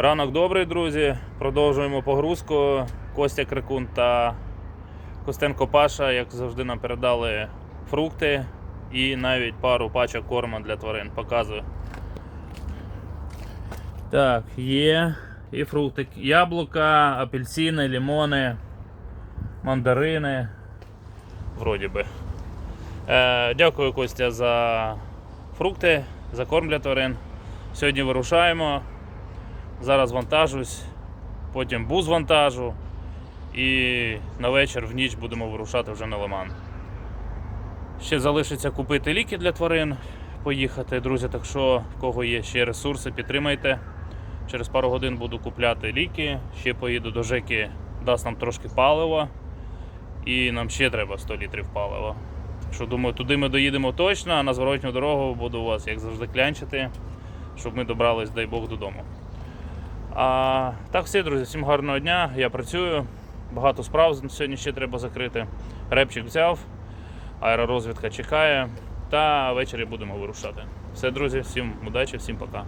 Ранок добрий, друзі. Продовжуємо погрузку. Костя Крикун та Костенко Паша, як завжди, нам передали фрукти і навіть пару пачок корма для тварин. Показую. Так, є. І фрукти. Яблука, апельсини, лимони, мандарини. Вроді би. Е, дякую, Костя, за фрукти, за корм для тварин. Сьогодні вирушаємо. Зараз вантажусь, потім бус вантажу і на вечір в ніч будемо вирушати вже на лиман. Ще залишиться купити ліки для тварин, поїхати, друзі. Так що, в кого є ще ресурси, підтримайте. Через пару годин буду купляти ліки, ще поїду до Жеки, дасть нам трошки палива. І нам ще треба 100 літрів палива. Що думаю, туди ми доїдемо точно, а на зворотню дорогу буду вас, як завжди, клянчити, щоб ми добрались, дай Бог, додому. А так, все, друзі, всім гарного дня. Я працюю. Багато справ сьогодні ще треба закрити. Репчик взяв, аеророзвідка чекає. Та ввечері будемо вирушати. Все, друзі, всім удачі, всім пока.